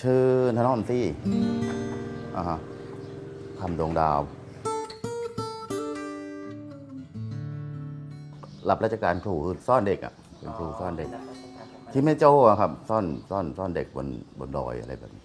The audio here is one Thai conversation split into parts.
ชื่อธนอมซี่อ่าฮะคำดวงดาว รับราชการครูคือซ่อนเด็กอะเป็นครูซ่อนเด็ก ที่แม่โจ้อะครับ ซ่อนซ่อนซ่อนเด็กบนบนดอยอะไรแบบนี้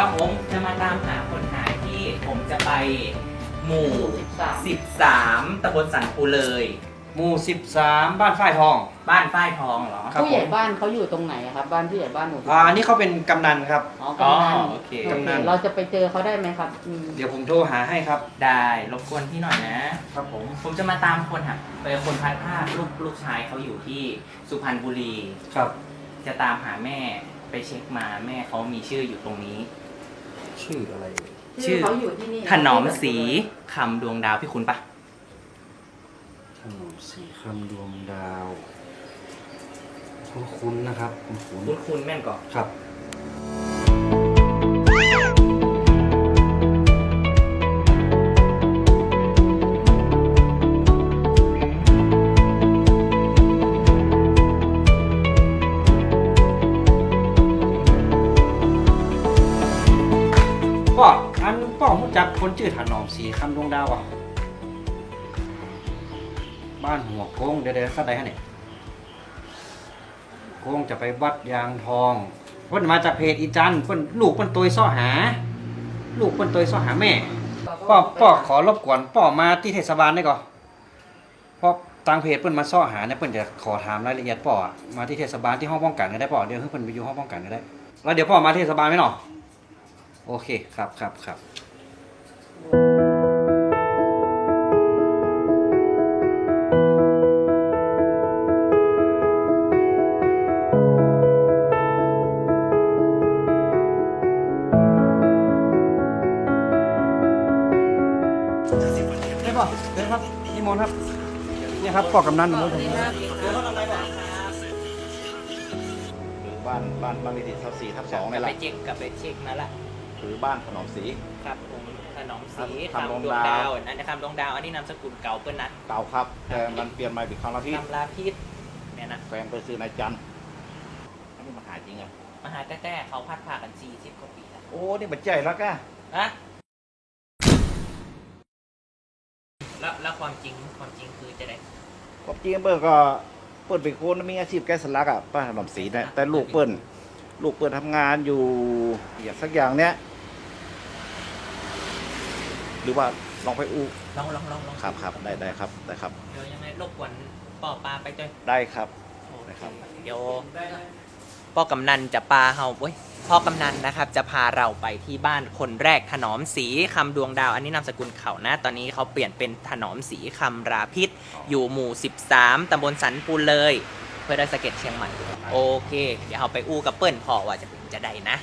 ครับผมจะมาตามหาคนหายที่ผมจะไปหมู่ 13ตำบลสันปูเลย หมู่ 13 บ้านฝ้ายทอง บ้านฝ้ายทองเหรอครับผู้ใหญ่บ้านเขาอยู่ตรงไหนอะครับ บ้านผู้ใหญ่บ้านหมู่สิบอ่าอันนี้เขาเป็นกำนันครับ อ๋อกำนันอ๋อโอเคโอเค กำนัน เราจะไปเจอเขาได้ไหมครับอืมเดี๋ยวผมโทรหาให้ครับ ได้รบกวนพี่หน่อยนะ ครับผม ผมจะมาตามคนหาไปคนพัดผ้าลูกลูกชายเขาอยู่ที่สุพรรณบุรี ครับ จะตามหาแม่ไปเช็คมาแม่เขามีชื่ออยู่ตรงนี้ ชื่ออะไร ชื่อเขาอยู่ที่นี่ถนอมสีคำดวงดาวพี่คุณปะถนนสีคำดวงดาว คุ้นๆนะครับ คุ้นคุณคุณแม่นก่อนๆครับ ถนอมสีคำดวงดาวอะ บ้านหัวโค้งเดี๋ยวเดี๋ยวเข้าใจฮะเนี่ยโค้งจะไปวัดยางทองเพิ่นมาจากเพจอีจันเพิ่นลูกเพิ่นตัวซ่อหา ลูกเพิ่นตัวซ่อหาแม่ป้อป้อขอรบกวนป้อมาที่เทศบาลได้ก่อนเพราะทางเพจเพิ่นมาซ่อหาเนี่ยเพิ่นจะขอถามรายละเอียดป้อมาที่เทศบาลที่ห้องป้องกันก็ได้ป้อเดี๋ยวให้เพิ่นไปอยู่ห้องป้องกันก็ได้ แล้วเดี๋ยวป้อมาเทศบาลไหมเนาะโอเคครับครับครับ ได้ป่ะเดินครับนิมนต์ครับนี่ครับพ่อกำนันนิมนต์ผมบ้านบ้านบ้านเลขที่ทับสี่ทับสองนี่แหไปละเช็คกลับไปเช็คมาละ หรือบ้านถนอมสี ครับผม ถนอมสีคำคำดดววงงดาวดาวอันนี้คำดวงดาวอันนี้นามสกุลเก่าเปิ้นนะเก่าครับ แต่มันเปลี่ยนใหม่เป็นคำละที่คำลาพิษเนี่ยนะแฟนไปซื้อนายจันทร์อันนี้มาหาจริงอะมหาแต้ๆเขาพัดพากันสี่สิบกว่าปีแล้วโอ้นี่บัจใจแล้วก้ะนะแล้วแล้วความจริงความจริงคือจะได้ความจริงเปิ้ลก็เปิ้ลเป็นคนมีอาชีพแกะสลักอะป้าถนอมสีเนี่ยแต่ลูกเปิ้ลลูกเปิ้ลทำงานอยู่อย่างสักอย่างเนี้ยห รือว่าลองไปอู้ลองลองลองลองครับครับได้ได้ครับได้ครับ เดี๋ยวยังไงรบกวนปอปลาไปด้วยได้ครับโอได้เคครับ เดี๋ยวพ่อกำนันจะปาเฮาเว้ยพ่อกำนันนะครับ จะพาเราไปที่บ้านคนแรกถนอมสีคำดวงดาว อันนี้นามสกุลเขานะ ตอนนี้เขาเปลี่ยนเป็นถนอมสีคำราพิษ อยู่หมู่ 13ตำบลสันปูนเลยเพื่อได้สะเก็ตเชียงใหม่ โอเค เดี๋ยวเราไปอู้กับเปิ้ลพอว่าจะเป็นจะได้นะ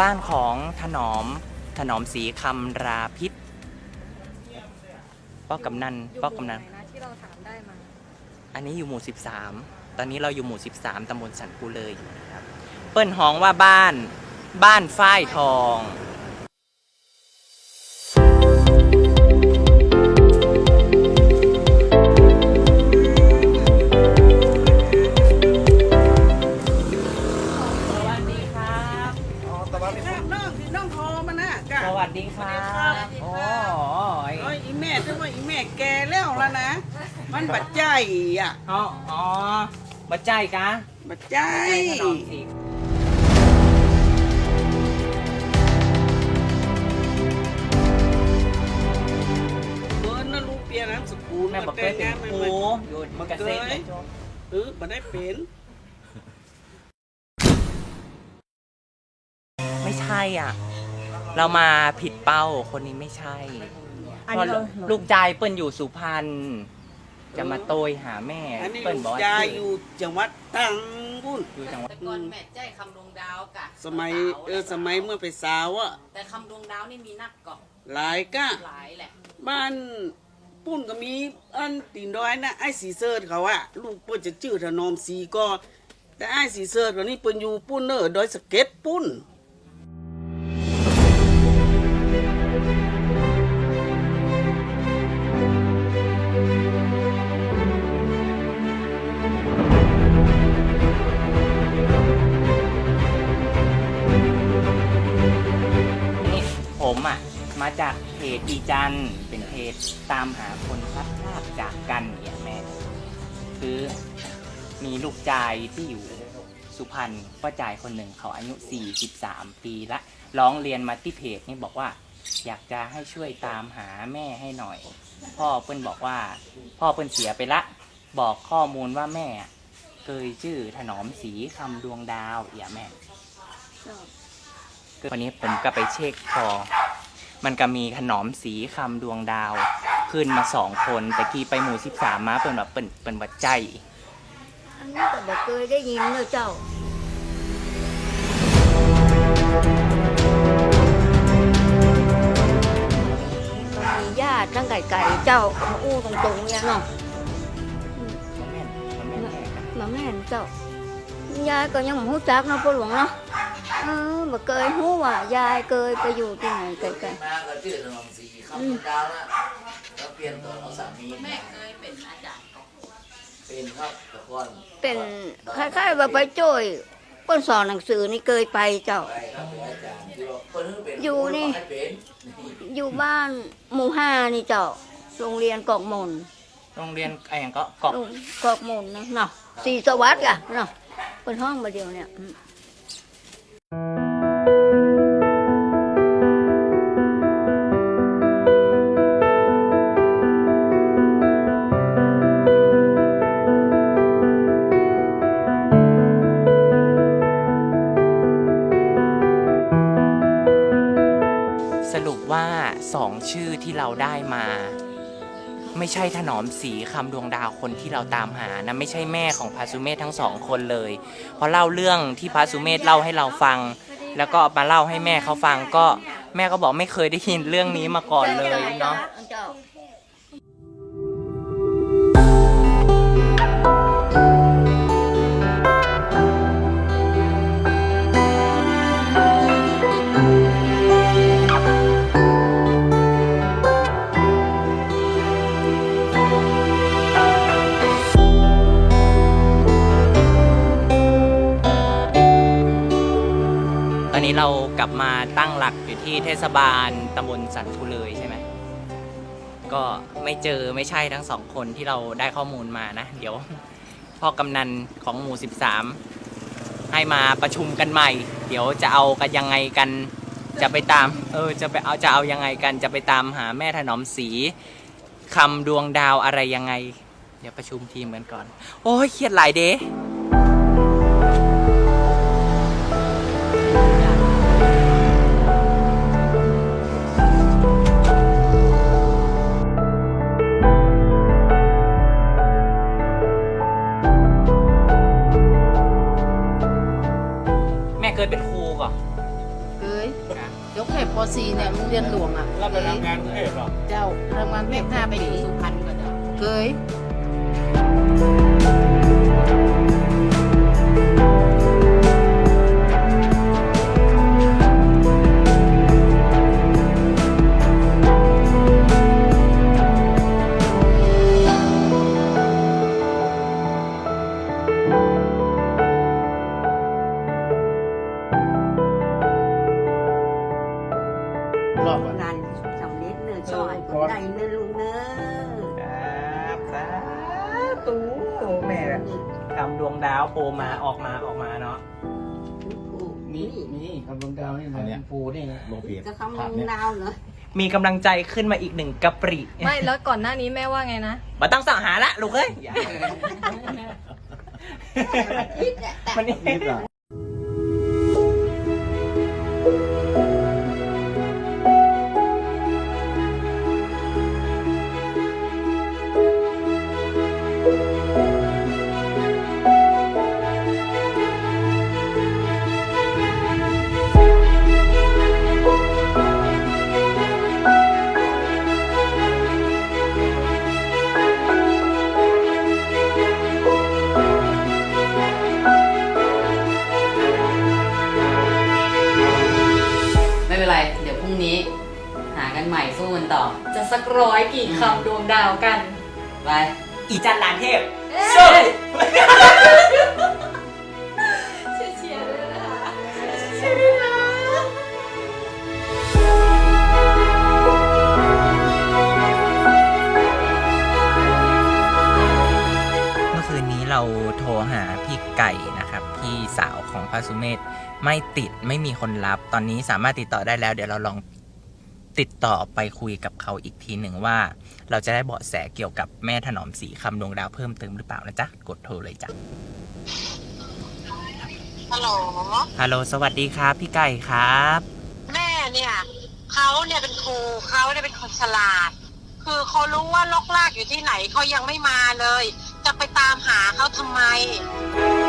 บ้านของถนอมถนอมสีคำราพิษป้อกำนันอยู่ป้อหกำมู่นัไหนนนะที่เราถามได้มาอันนี้อยู่หมู่ 13 ตอนนี้เราอยู่หมู่ 13 ตำบลสันปูเลยอยู่นะครับ เปิ้นฮ้องว่าบ้าน บ้านฝ้ายทอง รมาน่ะกะสวัสดีครับโอ้ยโอ้ยอีแม่ถึงว่าอีแม่แกแล้วแล้วนะ มันบัดใจอะอ๋ออ๋อมาใจายกะมาใจใจถนอมสีเบิร์นนะลูกเปียน้ำสกุลแม่บอกเคยเป็นครูอยู่เกษตรเลยเออมาได้เป็นไม่ใช่อะ เรามาผิดเป้าคนนี้ไม่ใช่เพราะลูกชายเปิ้นอยู่สุพรรณจะมาโตยหาแม่ อันนี้เปิ้นลูบอกกว่ายายอยู่จังหวัดตรังบุญอยู่จังหวัดแต่ก่อนแม่ใจคำดวงดาวกะสมัยเออสมัยเมื่อไปสาวอะแต่คำดวงดาวนี่มีนักเกาะหลายก้าหลายแหละบ้านปุ้นก็มีอันตีนดอยนะไอ้สีเซิร์เขาอะลูกเปิ้นจะชื่อถนอมสีก็แต่ไอ้สีเซิร์เขานี่เปิ้นอยู่ปุ้นเนอดอยสะเก็ตปุ้นนี่ มาจากเพจอีจันทร์เป็นเพจตามหาคนพลัดพรากจากกันเนี่ยแม่คือมีลูกชายที่อยู่สุพรรณพ่อจ่ายคนหนึ่งเขาอายุ 43 ปีละร้องเรียนมาที่เพจนี่บอกว่า อยากจะให้ช่วยตามหาแม่ให้หน่อย พ่อเปิ้นบอกว่า พ่อเปิ้นเสียไปละ บอกข้อมูลว่าแม่เคยชื่อถนอมสีคำดวงดาวอย่าแม่วันนี้ผมก็ไปเช็คพอ มันก็มีขนอมสีคำดวงดาว ขึ้นมาสองคนแต่กี้ไปหมู่สิบสามมาเปิ่นแบบเปิ่นเปิ่นวัดใจ อันนี้ก็บอกเคยได้ยินเลยเจ้าก็มีญาติตั้งไก่ไก่เจ้ามาอู้ตรงๆเนี่ยเนาะมาแม่นเจ้ายายก็ยังไม่รู้จักเนาะพ่อหลวงเนาะ เออบ่เคยรู้ว่ายายเคยไปอยู่ที่ไหนไกลมาก็ชื่อถนอมสีคำดาวนะแล้วเปลี่ยนตัวเอาสามีแม่เคยเป็นอาจารย์เป็นครับแต่ก่อนๆเป็นคล้ายๆว่าไปช่วยคนสอนหนังสือนี่เคยไปเจ้า ไปครับเป็นอาจารย์ที่ว่าเพิ่นเพิ่งเป็อยู่นี่ให้เป็นอยู่บ้านหมู่ห้านี่เจ้าโรงเรียนกอกมนโรงเรียนไอ้อย่างก็เกาะลงกอกมนนะเนาะสีสวัสดิ์อะเนาะเป็นห้องมาเดียวเนี่ยอืม สรุปว่าสองชื่อที่เราได้มา ไม่ใช่ถนอมสีคำดวงดาวคนที่เราตามหานะไม่ใช่แม่ของพาสุเมธทั้งสองคนเลย เพราะเล่าเรื่องที่พาสุเมธเล่าให้เราฟัง แล้วก็มาเล่าให้แม่เขาฟังก็แม่ก็บอกไม่เคยได้ยินเรื่องนี้มาก่อนเลยเนาะ ที่เทศบาลตำบลสันทุเลยใช่ไหมก็ไม่เจอไม่ใช่ทั้งสองคนที่เราได้ข้อมูลมานะ เดี๋ยวพ่อกำนันของหมู่ 13 ให้มาประชุมกันใหม่ เดี๋ยวจะเอากันยังไงกันจะไปตาม เออจะไปเอาจะเอายังไงกันจะไปตามหาแม่ถนอมสีคำดวงดาวอะไรยังไง เดี๋ยวประชุมทีมกันก่อน โอ้ยเครียดหลายเด้ ปซีเนี่ยโรงเรียนหลวงอะเราไปทำงานกรุงเทพหรอ เจ้าทำงานเมฆหน้าไปอยู่สุพรรณก็เจ้าเคย ฟูนี่นะลงเพจจะคำนึงดาวเหรอมีกำลังใจขึ้นมาอีกหนึ่งกระปริไม่แล้วก่อนหน้านี้แม่ว่าไงนะมาต้องสั่งหาละลูกเอ้ยมันนี่นิดอะไม่ พรุ่งนี้ หากันใหม่สู้กันต่อ จะสักร้อยกี่คำดวงดาวกัน ไป อีจันลานเทพเชียร์เชียร์ด้วยนะคะเชียร์ด้วยนะเมื่อคืนนี้เราโทรหาพี่ไก่นะครับ พี่สาวของพระสุเมธไม่ติดไม่มีคนรับ ตอนนี้สามารถติดต่อได้แล้ว เดี๋ยวเราลองติดต่อไปคุยกับเขาอีกทีหนึ่งว่า เราจะได้เบาะแสเกี่ยวกับแม่ถนอมสีคำดวงดาวเพิ่มเติมหรือเปล่านะจ๊ะ กดโทรเลยจ้ะ ฮัลโหลฮัลโหล สวัสดีครับ พี่ไก่ครับ แม่เนี่ยเขาเนี่ยเป็นครูเขาเนี่ยเป็นคนฉลาด คือเขารู้ว่าลกลากอยู่ที่ไหนเขายังไม่มาเลย จะไปตามหาเขาทำไมอ